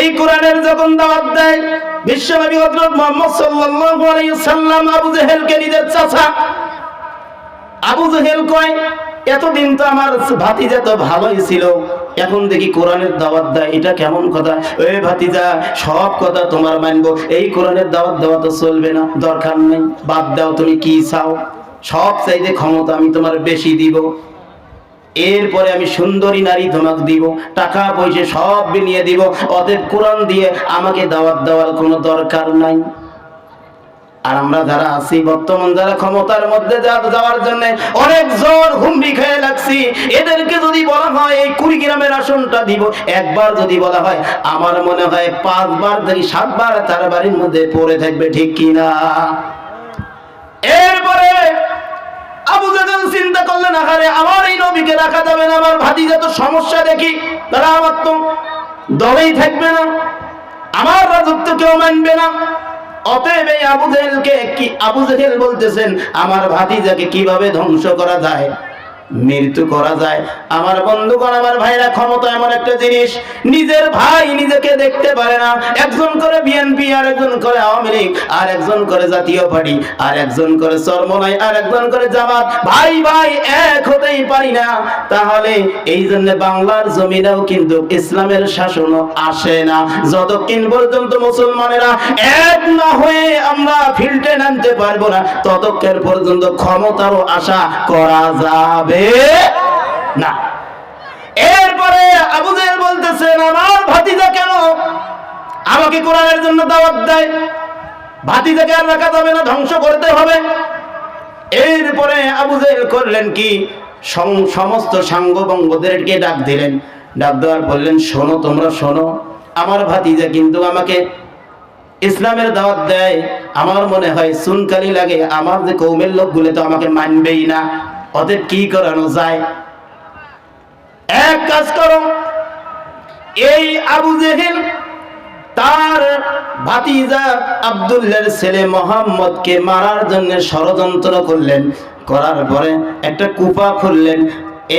এই কোরআনের যখন দাওয়াত দেয়, বিশ্বনবী হযরত মুহাম্মদ সাল্লাল্লাহু আলাইহি সাল্লাম আবু জেহেলকে নিজের চাচা। আবু জেহেল কয়, এতদিন তো আমার ভাতিজা তো ভালোই ছিল, এখন দেখি কোরআনের দাওয়াত দেয়, এটা কেমন কথা? এ ভাতিজা, সব কথা তোমার মানবো, এই কোরআনের দাওয়াত দেওয়া তো চলবে না, দরকার নেই, বাদ দাও তুমি কি চাও, সব চাইতে ক্ষমতা আমি তোমার বেশি দিব। এরপরে আমি সুন্দরী নারী তোমাকে দিব, টাকা পয়সা সব বিনিয়ে দিব, অতএব কোরআন দিয়ে আমাকে দাওয়াত দেওয়ার কোনো দরকার নাই। আর আমরা যারা আছি, বর্তমান যারা ক্ষমতার মধ্যে যাওয়ার জন্য অনেক জোর হুমড়ি খেয়ে লাগছি, এদেরকে যদি বলা হয় এই কুড়ি গ্রামের আসনটা দিব, একবার যদি বলা হয়, আমার মনে হয় পাঁচবার থেকে সাতবার তার বাড়ির মধ্যে পড়ে থাকবে ঠিক কিনা। এরপরে আবু জাহাল চিন্তা করলেন, আহারে, আমার এই নবীকে রাখা যাবে না, আমার ভাতিজা তো সমস্যা দেখি, তারা আমার তো দলেই থাকবে না, আমার রাজত্ব কেউ মানবে না। অতএব এই আবু জাহেলকে কি আবু জাহেল বলতেছেন, আমার ভাতিজাকে কীভাবে ধ্বংস করা যায়? মৃত্যু করা যায়। আমার বন্ধুগণ, আমার ভাইরা, ক্ষমতা এমন একটা জিনিস, নিজের ভাই নিজেকে দেখতে পারে না। একজন করে বিএনপি আর একজন করে আওয়ামী লীগ আর একজন করে জাতীয় পার্টি আর একজন করে চরমনাই আর একজন করে জামাত। ভাই ভাই, এক হতেই পারি না। তাহলে এই জন্য বাংলার জমিনেও কিন্তু ইসলামের শাসনও আসে না। যতক্ষণ পর্যন্ত মুসলমানেরা এক না হয়ে আমরা ফিল্টে নামতে পারব না, ততক্ষণ পর্যন্ত ক্ষমতারও আশা করা যাবে না। এরপরে আবু জেহেল বলতেছেন আমার ভাতিজা কেন আমাকে কোরআনের জন্য দাওয়াত দেয়? ভাতিজাকে আর রাখা যাবে না, ধ্বংস করতে হবে। এরপরে আবু জেহেল করলেন কি? সম- সমস্ত সাঙ্গবঙ্গদেরকে ডাক দিলেন? ডাক দেওয়ার বললেন, শোনো, তোমরা শোনো, আমার ভাতিজা কিন্তু আমাকে ইসলামের দাওয়াত দেয়। আমার মনে হয় সুনকালি লাগে, আমার যে কৌমের লোকগুলো তো আমাকে মানবেই না। অতএব কি করানো যায়? এক কাজ করো। এই আবু জেহেল তার ভাতিজা আব্দুল্লাহর ছেলে মোহাম্মদকে মারার জন্য ষড়যন্ত্র করলেন। করার পরে একটা কুপা খুললেন।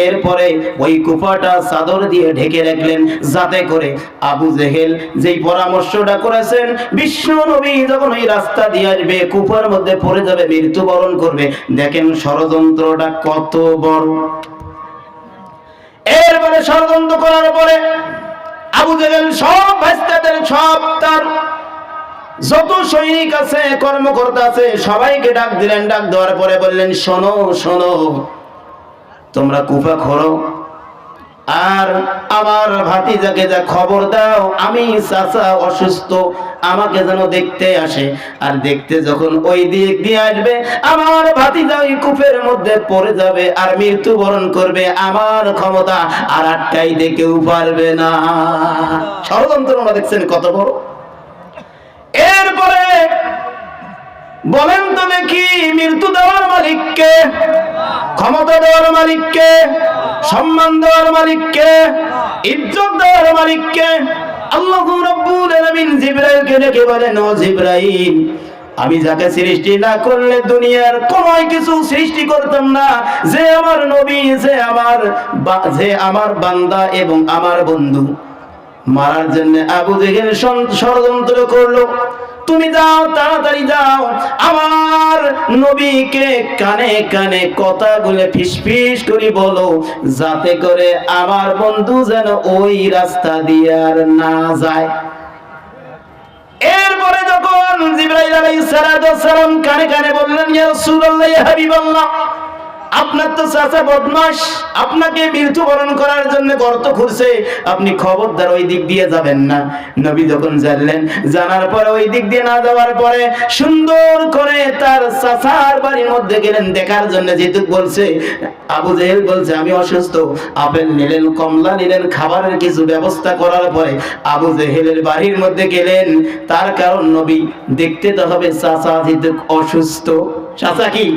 এরপরে ওই কুপাটা চাদর দিয়ে ঢেকে রাখলেন, যাতে করে আবু জেহেল যেই পরামর্শটা করেছেন, বিশ্ব নবী যখন ওই রাস্তা দিয়ে আসবে কুপার মধ্যে পড়ে যাবে, মৃত্যুবরণ করবে, দেখেন ষড়যন্ত্রটা কত বড়। এরপরে ষড়যন্ত্র করার পরে আবু জেহেল সব ভাস্তাদের সব তার যত সৈনিক আছে, কর্মকর্তা আছে, সবাইকে ডাক দিলেন, ডাক দেওয়ার পরে বললেন, শোনো শোনো তোমরা কুফা খোরো আর আমার ভাতিজাকে যা খবর দাও, আমি চাচা অসুস্থ, আমাকে যেন দেখতে আসে। আর দেখতে যখন ওই দিক দিয়ে আসবে, আমার ভাতিজা ওই কূপের মধ্যে পড়ে যাবে আর মৃত্যুবরণ করবে আমার ক্ষমতা। আর আটকাইতে কেউ পারবে না। ষড়যন্ত্র দেখছেন কত বড়। এরপরে বলেন তো দেখি, মৃত্যু দেওয়ার মালিককে, ক্ষমতা দেওয়ার মালিককে, সম্মান দেওয়ার মালিককে, ইজ্জত দেওয়ার মালিককে। আল্লাহ রাব্বুল আলামিন জিবরাইলকে ডেকে বলেন, ও জিবরাইল, আমি যাকে সৃষ্টি না করলে দুনিয়ার কোন কিছু সৃষ্টি করতাম না। যে আমার নবী, যে আমার যে আমার বান্দা এবং আমার বন্ধু। মারার জন্য আবু জেহেল ষড়যন্ত্র করল। তুমি যাও, তাড়াতাড়ি যাও। আমার নবীকে কানে কানে কথাগুলো ফিসফিস করে বলো, যাতে করে আমার বন্ধু যেন ওই রাস্তা দিয়ে আর না যায়। এরপরে যখন জিব্রাইল আলাইহিস সালাম কানে কানে বললেন, ইয়া রাসূলুল্লাহ হাবিবাল্লাহ। আপনার তো চাচা বদমাস আপনাকে মৃত্যুবরণ করার জন্য গর্ত খুঁড়ছে আপনি খবরদার ওই দিক দিয়ে যাবেন না। নবী যখন জানলেন, জানার পরে ওই দিক দিয়ে না যাওয়ার পরে সুন্দর করে তার চাচার বাড়ির মধ্যে গেলেন, দেখার জন্য যেহেতু বলছে, আবু জেহেল বলছে, আমি অসুস্থ। আপেল নিলেন, কমলা নিলেন, খাবারের কিছু ব্যবস্থা করার পরে আবু জেহেলের বাড়ির মধ্যে গেলেন। তার কারণ নবী, দেখতে তো হবে চাচা যেহেতু অসুস্থ। চাচা কি?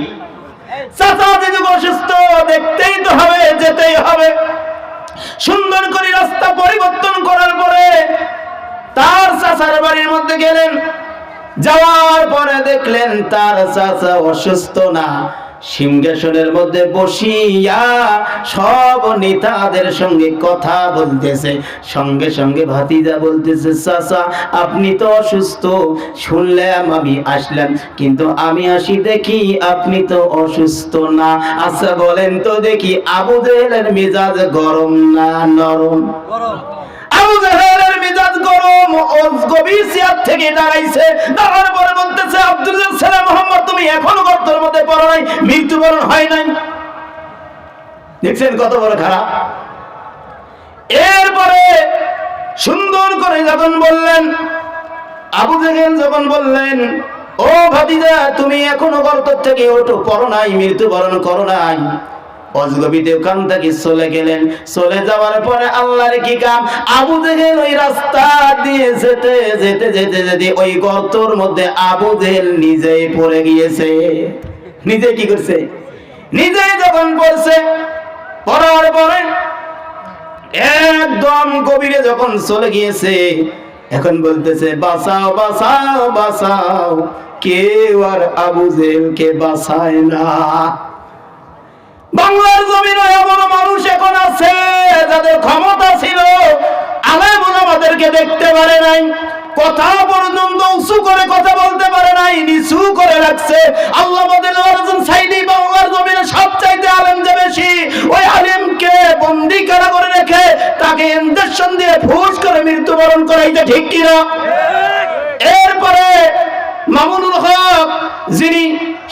দেখতেই তো হবে, যেতেই হবে। সুন্দর করে রাস্তা পরিবর্তন করার পরে তার চাচার বাড়ির মধ্যে গেলেন। যাওয়ার পরে দেখলেন তার চাচা অসুস্থ না। সিংহাসনের মধ্যে বসিয়া সব নেতাদের সঙ্গে কথা বলতেছে। সঙ্গে সঙ্গে ভাতিজা বলতেছে চাচা আপনি তো অসুস্থ শুনলাম আমি আসলাম কিন্তু আমি আসি দেখি আপনি তো অসুস্থ না। আচ্ছা বলেন তো দেখি আবু জেহেলের মেজাজ গরম না নরম? আবু জাহেলের গরম গভীর থেকে দাঁড়াইছে। দাঁড়ার পরে বলতেছে, আব্দুল সালাম মোহাম্মদ, তুমি এখনও মধ্যে পড়ো নাই, মৃত্যুবরণ হয় নাই। দেখছেন কত বড় খারাপ? এরপরে সুন্দর করে যখন বললেন, আবু জেহেল যখন বললেন, ও ভাতিজা, তুমি এখনও গর্ত থেকে ওঠো, পড়ো নাই, মৃত্যুবরণ করো নাই। অজগবিতে ওখান থেকে চলে গেলেন। চলে যাওয়ার পরে আল্লাহর কি কাম? আবু জেহেল ওই রাস্তা দিয়ে যেতে যেতে যেতে যেতে ওই গর্তর মধ্যে আবু জেহেল নিজেই পড়ে গিয়েছে। নিজে কি করছে? নিজে যখন পড়ছে, পড়ার পরে একদম গভীরে যখন চলে গিয়েছে, এখন বলতেছে, বাঁচাও বাঁচাও বাঁচাও, কেউ আর আবু জেলকে বাঁচায় না। বাংলার জমিনে এমন মানুষ এখন আছে যাদের ক্ষমতা ছিল আলেম আমাদেরকে দেখতে পারে নাই কথা পর্যন্ত উঁচু করে কথা বলতে পারে নাই নিচু করে রাখছে। আল্লাহ সাইদি বাংলার জমিনে সব চাইতে আলেম যে বেশি ওই আলেমকে বন্দি কারা করে রেখে তাকে ইঞ্জেকশন দিয়ে ফুস করে মৃত্যুবরণ করাইতে ঠিক কিনা? এরপরে মামুনুল হক যিনি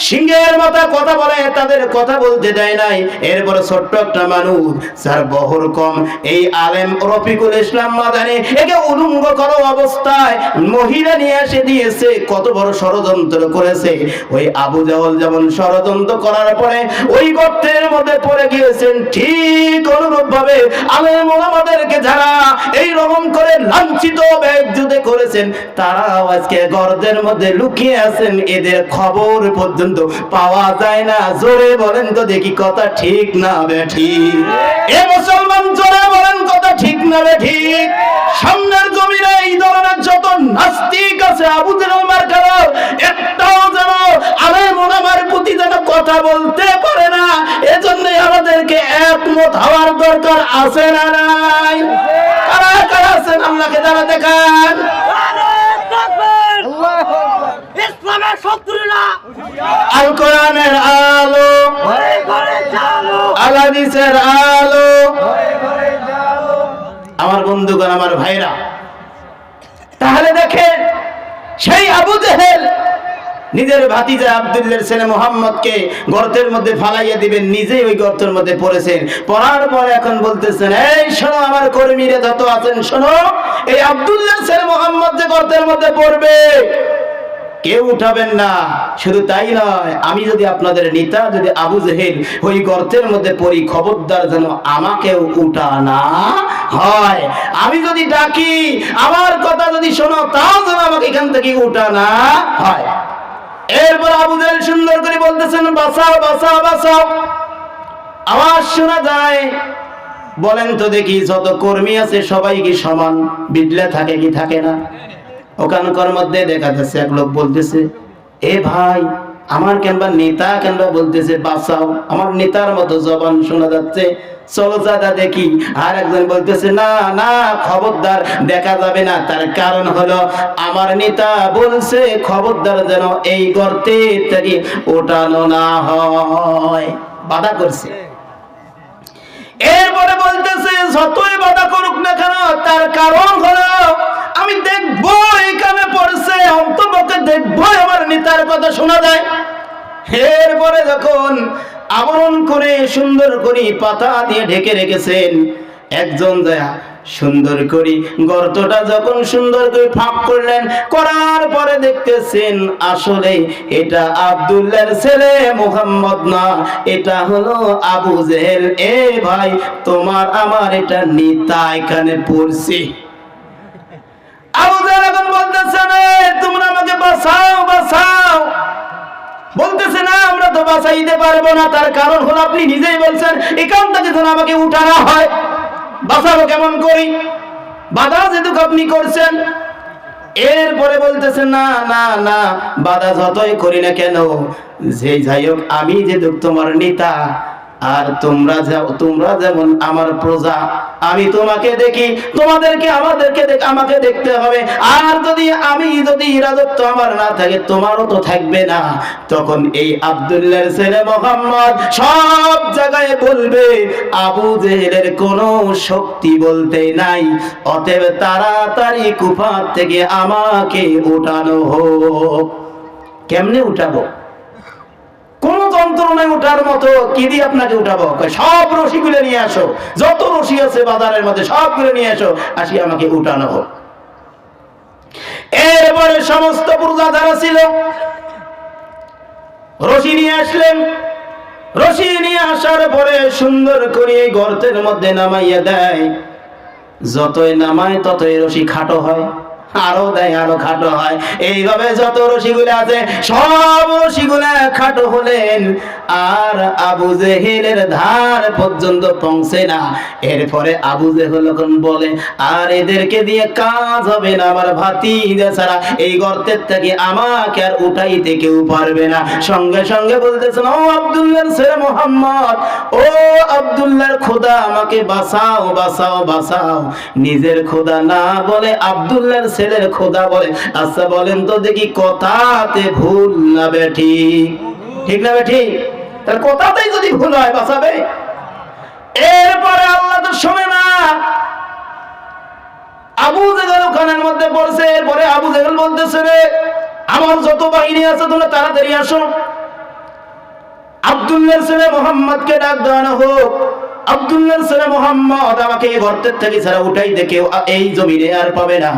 সিংহের মাথা কথা বলে, তাদের কথা বলতে দেয় নাই। এরপরে ছোট্ট একটা মানুষ, যার বহর কম, এই আলেম রফিকুল ইসলাম মাদানি, একে উলঙ্গ করো অবস্থায় মহিলা নিয়ে এসে দিয়েছে। কত বড় ষড়যন্ত্র করেছে। ওই আবু জাহল যেমন ষড়যন্ত্র করার পরে ওই গর্তের মধ্যে পড়ে গিয়েছেন, ঠিক অনুরূপ ভাবে আলেম ওলামাদেরকে যারা এই রকম করে লাঞ্ছিত ব্যয়যুদে করেছেন, তারাও আজকে গর্তের মধ্যে লুকিয়ে আছেন। এদের খবর পর্যন্ত পাওয়া যায় না। জোরে বলেন তো দেখি কথা ঠিক না বেঠি এ মুসলমান, জোরে বলেন কথা ঠিক না বেঠিক সামনের জমিনে এই ধরনের যত নাস্তিক আছে, আবু জেলাল মার্কার, একটাও যেন আলেম ওলামার প্রতি যেন কথা বলতে পারে না এজন্য আমাদেরকে একমত হওয়ার দরকার আছে না নাই? কারা কারা আছেন? আল্লাহকে যারা দেখান। শত্রুরা। আল কোরআনের আলো। আল। হাদিসের আলো আমার বন্ধুগণ আমার ভাইরা তাহলে দেখেন সেই আবু জেহেল নিজের ভাতিজা আব্দুল্লার ছেলে মোহাম্মদকে গর্তের মধ্যে ফালাইয়া দিবেন নিজেই ওই গর্তের মধ্যে পড়েছেন। পড়ার পর এখন বলতেছেন এই শোনো আমার কর্মীরা যত আছেন শোনো এই আব্দুল্লার ছেলে মোহাম্মদ যে গর্তের মধ্যে পড়বে কেউ উঠাবেন না। শুধু তাই নয়, আমি যদি আপনাদের নেতা, যদি আবু জেহেল ওই গর্তের মধ্যে পড়ি, খবরদার যেন আমাকেও উঠা না হয়। আমি যদি ডাকি, আমার কথা যদি শোনো, তাও যেন আমাকে এখান থেকে উঠা না হয়। এরপর আবু জেহেল সুন্দর করে বলতেছেন, বাঁচাও বাঁচাও বাঁচাও। আওয়াজ শোনা যায়, বলেন তো দেখি, যত কর্মী আছে, সবাই কি সমান? বিদলে থাকে কি থাকে না? ওখানকার মধ্যে দেখা যাচ্ছে, এক লোক বলতেছে, এ ভাই, আমার কেনবা নেতা কেনবা বলতেছে, বাঁচাও, আমার নেতার মতো জবান শোনা যাচ্ছে, চলো দাদা দেখি। আর একজন বলতেছে, না না, খবরদার, দেখা যাবে না। তার কারণ হলো, আমার নেতা বলছে, খবরদার যেন এই গর্তে ওঠানো না হয়। বাধা করছে। এরপরে বলতেছে, যতই বাধা করুক কথা শোনা যায়। এরপরে যখন আবরণ করে, সুন্দর করে পাতা দিয়ে ঢেকে রেখেছেন, একজন যায় সুন্দর করি গর্তটা যখন সুন্দর করে ফাঁক করলেন, করার পরে দেখতেছেন আসলে এটা আব্দুল্লাহর ছেলে মোহাম্মদ না, এটা হলো আবু জেহেল। এ ভাই, তোমার আমার এটা নিতা এখানে পড়ছি। আবু জেহেল এখন বলতেছে তোমরা আমাকে বাঁচাও বাঁচাও তো বাঁচাইতে পারব না, তার কারণ হলো আপনি নিজেই বলছেন, এখান থেকে যেন আমাকে উঠানো হয়। বাঁচাবো কেমন করি? বাধা যেহেতু আপনি করছেন, এরপরে বলতেছে না না না, বাধা যতই করি না কেন, যে যাই হোক, আমি যে দুঃখ তোমার নেতা আর তোমরা তোমরা যেমন আমার প্রজা, আমি তোমাকে দেখি, তোমাদেরকে, আমাদেরকে আমাকে দেখতে হবে। আর যদি আমি যদি রাজত্ব আমার না থাকে, তোমারও তো থাকবে না। তখন এই আব্দুল্লাহর ছেলে মোহাম্মদ সব জায়গায় বলবে, আবু জেহেলের কোনো শক্তি বলতে নাই। অতএব তাড়াতাড়ি কুফার থেকে আমাকে উঠানো হোক। কেমনে উঠাবো? কোন যন্ত্রণায় ওঠার মতো কি দিয়ে আপনাকে উঠাবো? সব রশিগুলো নিয়ে আসো। যত রশি আছে বাজারের মধ্যে সবগুলো নিয়ে আসো, আসি আমাকে উঠানো হোক। এরপরে সমস্ত পূজা যারা ছিল, রশি নিয়ে আসলেন। রশি নিয়ে আসার পরে সুন্দর করে এই গর্তের মধ্যে নামাইয়া দেয়। যতই নামায় ততই রশি খাটো হয়। আরও দেয়, আরও খাটো হয়। এইভাবে যত রশিগুলো আছে, সব রশিগুলো খাটো হলেন। আর আবু জেহেলের ধার পর্যন্ত পৌঁছে না। এরপরে আবু জেহেল বলে, আর এদেরকে দিয়ে কাজ হবে না, আমার ভাতি ছাড়া। এই গর্তের থেকে আমাকে আর উঠাইতে কেউ পারবে না। সঙ্গে সঙ্গে বলতেছেন, ও আব্দুল্লাহর ছেলে মোহাম্মদ, ও আব্দুল্লাহর খোদা, আমাকে বাঁচাও বাঁচাও বাঁচাও। নিজের খোদা না বলে আব্দুল্লাহর ছেলের খোদা বলে। আচ্ছা বলেন তো দেখি কথাতে ভুল না বেঠি। ঠিক না বেঠি? তার কথাতেই যদি ভুল হয়, বাঁচাবে? এরপরে আল্লাহ তো শোনে না। আবু জেগেল ওখানের মধ্যে পড়ছে, এরপরে আবু জেগেল বলতেছে রে, আমার যত বাহিনী আছে, তোমরা তাড়াতাড়ি আসো। আব্দুল্লাহর ছেলে মোহাম্মদকে ডাক দেওয়ানো হোক। আব্দুল্লাহর ছেলে মোহাম্মদ আমাকে এই গর্তের থেকে ছাড়া উঠাই দেখে এই জমিনে আর পাবে না।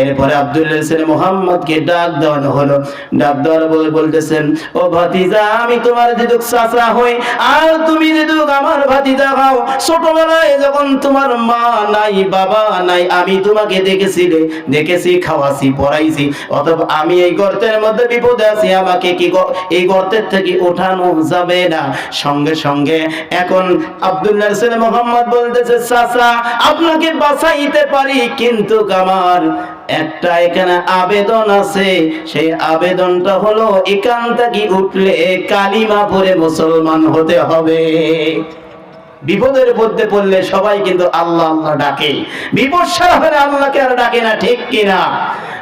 এরপরে আব্দুল্লাহ মোহাম্মদকে ডাক দেওয়ানো হলো। ডাক দেওয়ানো বলে বলতেছেন, ও ভাতিজা, আমি তোমার হই, আর তুমি আমার ভাতিজা হও। ছোটবেলায় যখন তোমার মা নাই, বাবা নাই, আমি তোমাকে দেখেছি খাওয়াছি, পড়াইছি। অথবা আমি এই গর্তের মধ্যে বিপদে আছি, আমাকে কি এই গর্তের থেকে ওঠানো যাবে না? সঙ্গে সঙ্গে এখন আব্দুল্লাহ মোহাম্মদ বলতেছে, চাচা, আপনাকে বাঁচাইতে পারি, কিন্তু আমার একটা এখানে আবেদন আছে, সেই আবেদনটা হলো এখান থেকে উঠলে কালিমা পরে মুসলমান হতে হবে। বিপদের মধ্যে পড়লে সবাই কিন্তু আল্লাহ আল্লাহ ডাকে। বিপদ সারা হলে আল্লাহকে আর ডাকে না, ঠিক কিনা?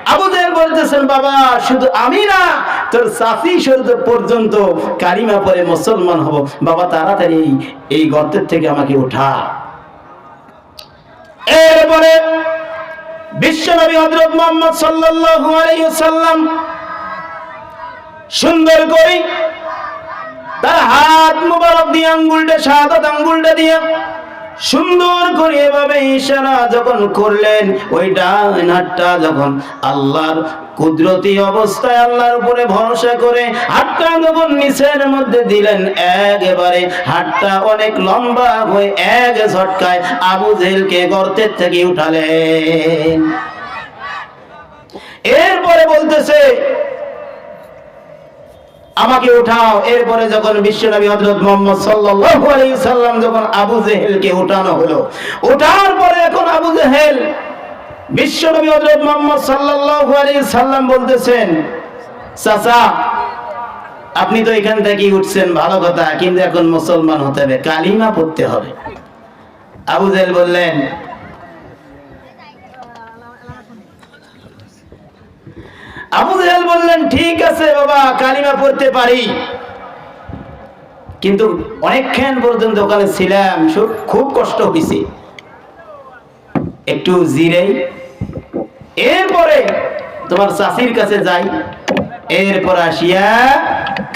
আবু জাহেল বলতেছেন, বাবা, শুধু আমি না, তোর সাফি শুধু পর্যন্ত কালিমা পরে মুসলমান হব। বাবা, তাড়াতাড়ি এই- গর্তের থেকে আমাকে ওঠা এরপরে বিশ্বনবী হজরত মোহাম্মদ সাল্লাল্লাহু আলাইহি ওয়াসাল্লাম সুন্দর করে তার হাত মুবারক দিয়ে আঙ্গুলটা, শাহাদাত আঙ্গুলটা দিয়ে সুন্দর করে এভাবে ইশারা যখন করলেন ওই ডান যখন আল্লাহর কুদরতি অবস্থায় আল্লাহর উপরে ভরসা করে হাতটা যখন নিচের মধ্যে দিলেন, একেবারে হাতটা অনেক লম্বা হয়ে এক ঝটকায় আবু জেলকে গর্তের থেকে উঠালেন। এরপরে বলতেছে আমাকে উঠাও। এরপরে যখন বিশ্ব বিশ্বনবী হযরত মুহাম্মদ সাল্লাল্লাহু আলাইহি সাল্লাম যখন আবু জেহেলকে উঠানো হলো ওঠার পরে এখন আবু জেহেল বিশ্বনবী হযরত মুহাম্মদ সাল্লাল্লাহু আলাইহি সাল্লাম বলতেছেন, চাচা, আপনি তো এখান থেকেই উঠছেন, ভালো কথা, কিন্তু এখন মুসলমান হতে হবে, কালিমা পড়তে হবে। আবু জেহেল বললেন আবু জেহেল বললেন, ঠিক আছে বাবা, কালিমা পড়তে পারি। কিন্তু অনেকক্ষণ পর্যন্ত ওখানে ছিলাম খুব কষ্ট হয়েছে একটু জিরে এরপরে তোমার চাষির কাছে যাই। এরপর আসিয়া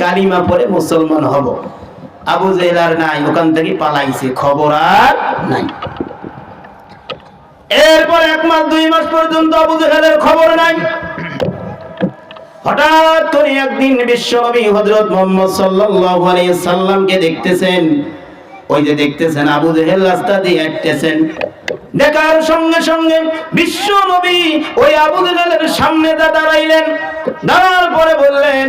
কালিমা পরে মুসলমান হব। আবু জেহেল আর নাই, ওখান থেকে পালাইছে, খবর আর নাই। এরপর এক মাস, দুই মাস পর্যন্ত আবু জেহেলের খবর নাই। হঠাৎ করে একদিন বিশ্বনবী হযরত মোহাম্মদ সাল্লাল্লাহু আলাইহি সাল্লামকে দেখতেছেন। ওই যে দেখতেছেন আবু জেহেল রাস্তা দিয়ে হাঁটতেছেন। দেখার সঙ্গে সঙ্গে বিশ্ব নবী ওই আবু জেহেলের সামনে দাঁড়াইলেন, দাঁড়ার পরে বললেন,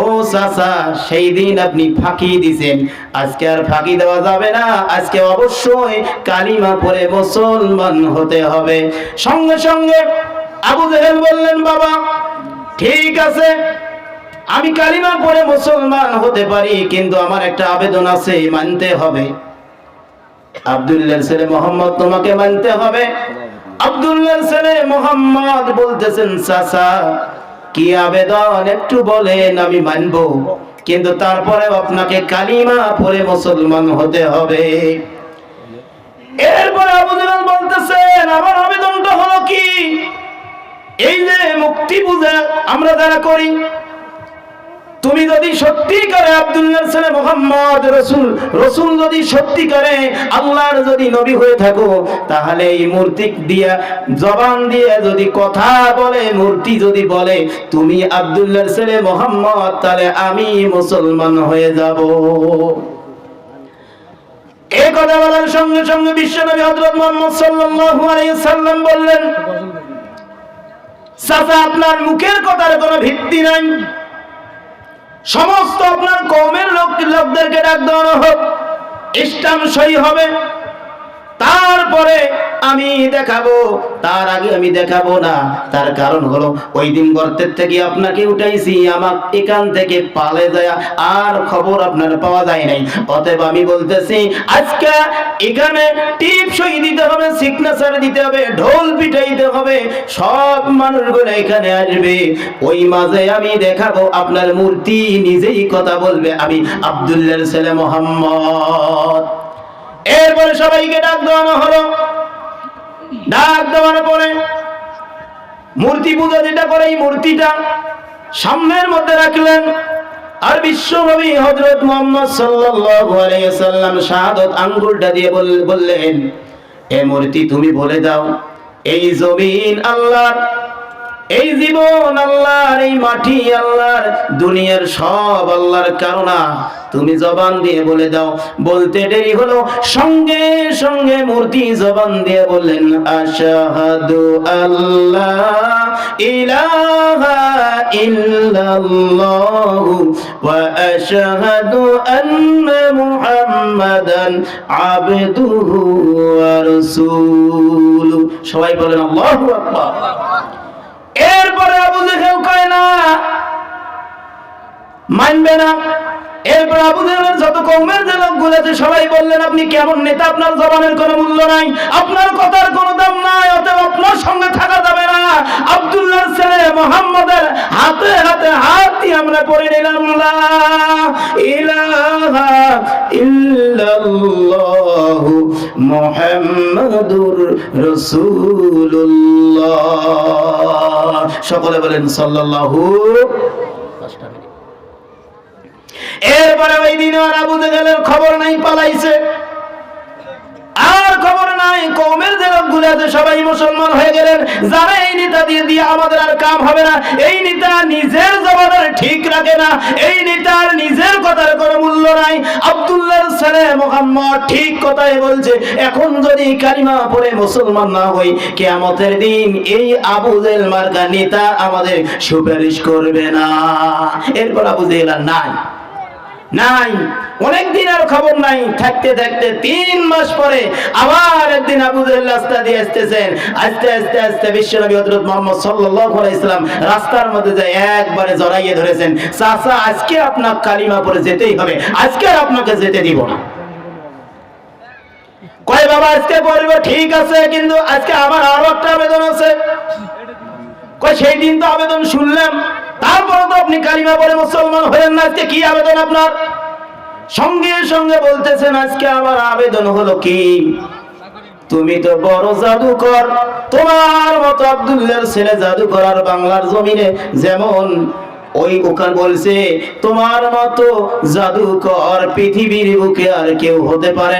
ও চাচা, সেই দিন আপনি ফাঁকি দিছেন। আজকে আর ফাঁকি দেওয়া যাবে না। আজকে অবশ্যই কালিমা পরে মুসলমান হতে হবে। সঙ্গে সঙ্গে আবু জেহেল বললেন, বাবা ঠিক আছে। আমি কালিমা পরে মুসলমান হতে পারি, কিন্তু আমার একটা আবেদন আছে, মানতে হবে। আব্দুল্লাহর ছেলে মোহাম্মদ তোমাকে মানতে হবে। আব্দুল্লাহর ছেলে মোহাম্মদ বলতেছেন, চাচা, কি আবেদন? একটু বলেন, আমি মানবো। কিন্তু তারপরে আপনাকে কালিমা পরে মুসলমান হতে হবে। এরপরে আবু জাহাল বলতেছেন, আমার আবেদনটা হলো কি? এই যে মুক্তি পূজা আমরা যারা করি, তুমি যদি সত্যি করে আব্দুল্লাহ রসুল রসুল যদি সত্যি করে আল্লাহর যদি নবী হয়ে থাকো, তাহলে এই মূর্তি দিয়া, জবান দিয়ে যদি কথা বলে, মূর্তি যদি বলে, তুমি আব্দুল্লাহর ছেলে মোহাম্মদ, তাহলে আমি মুসলমান হয়ে যাব। এই কথা বলার সঙ্গে সঙ্গে বিশ্বনবী হযরত মুহাম্মদ সাল্লাম বললেন চাচা আপনার মুখের কথার কোনো ভিত্তি নাই। সমস্ত আপনার কমের লোক লোকদেরকে ডাক দেওয়ানো হোক। ইসলাম সই হবে। তারপরে আমি দেখাবো, তার আগে আমি দেখাবো না। তার কারণ হলো, ওই দিন গর্তের থেকে আপনাকে উঠাইছি আমার এখান থেকে পালে যায়, আর খবর আপনার পাওয়া যায় নাই। অতএব আমি বলতেছি, আজকে এখানে টিপ সই দিতে হবে সিগনেচার দিতে হবে, ঢোল পিটাইতে হবে, সব মানুষগুলো এখানে আসবে। ওই মাঝে আমি দেখাবো, আপনার মূর্তি নিজেই কথা বলবে, আমি আব্দুল্লাহ ছেলে মোহাম্মদ। এরপরে সবাইকে ডাক দেওয়ানো হলো। ডাক দেওয়ানোর পরে মূর্তি পূজা যেটা করে এই মূর্তিটা সামনের মধ্যে রাখলেন। আর বিশ্ব হজরত মুহাম্মদ সাল্লাল্লাহু আলাইহি সাল্লাম শাহাদাত আঙ্গুলটা দিয়ে বল- বললেন, এ মূর্তি তুমি বলে দাও, এই জমিন আল্লাহর এই জীবন আল্লাহর, এই মাটি আল্লাহর, দুনিয়ার সব আল্লাহর কারণা। তুমি জবান দিয়ে বলে দাও। বলতে দেরি হলো, সঙ্গে সঙ্গে মূর্তি জবান দিয়ে বললেন, আশাহাদু আল্লাহ ইলাহা ইল্লাল্লাহু ওয়া আশহাদু আন্না মুহাম্মাদান আবদুহু ওয়া রাসূলুহু। সবাই বলেন, আল্লাহু আকবার। এরপরে আবু জেহেল কয় না মানবে না। এরপরে আবু যত কৌমের যে লোকগুলো আছে, সবাই বললেন, আপনি কেমন নেতা? আপনার জবানের কোনো মূল্য নাই। আপনার কথার কোনো দাম নাই, অতএব আপনার সঙ্গে থাকা যাবে না। আব্দুল্লাহর ছেলে মোহাম্মদের হাতে হাতে হাত দিয়ে আমরা পড়ে নিলাম, লা ইলাহা ইল্লাল্লাহু মুহাম্মাদুর রাসূলুল্লাহ। সকলে বলেন, সাল্লাল্লাহু এরপরে ওই দিন আর আবু জেহেলের খবর নাই পালাইছে। আর খবর নাই কৌমের সবাই মুসলমান হয়ে গেলেন। যারা এই নেতা দিয়ে দিয়ে আমাদের আর কাম হবে না, এই নেতা নিজের জবানের ঠিক রাখে না, এই নিজের কথার কোনো মূল্য নাই। ছেলে মোহাম্মদ ঠিক কথাই বলছে, এখন যদি কালিমা পড়ে মুসলমান না হই, কেয়ামতের দিন এই আবু জেল মার্কা নেতা আমাদের সুপারিশ করবে না। এরপর আবু নাই। নাই। অনেক দিন আর খবর নাই। থাকতে থাকতে তিন মাস পরে আবার একদিন আবু রাস্তা দিয়ে আসতেছেন। আস্তে আস্তে আস্তে বিশ্বনবী হযরত মুহাম্মদ সাল্লাল্লাহু আলাইহি সাল্লাম রাস্তার মধ্যে যায় একবারে জড়াইয়ে ধরেছেন। চাচা, আজকে আপনার কালিমা পরে যেতেই হবে। আজকে আর আপনাকে যেতে দিব না। কয় বাবা, আজকে পড়বে ঠিক আছে, কিন্তু আজকে আমার আরও একটা আবেদন আছে। কয়, সেই দিন তো আবেদন শুনলাম। তারপরে তো আপনি কালিমা বলে মুসলমান হলেন না, আজকে কি আবেদন আপনার? সঙ্গে সঙ্গে বলতেছেন, আজকে আমার আবেদন হলো কি? তুমি তো বড় জাদুকর, তোমার মতো আব্দুল্লাহর ছেলে জাদুকর আর বাংলার জমিনে যেমন ওই ওখানে বলছে, তোমার মতো জাদুকর পৃথিবীর বুকে আর কেউ হতে পারে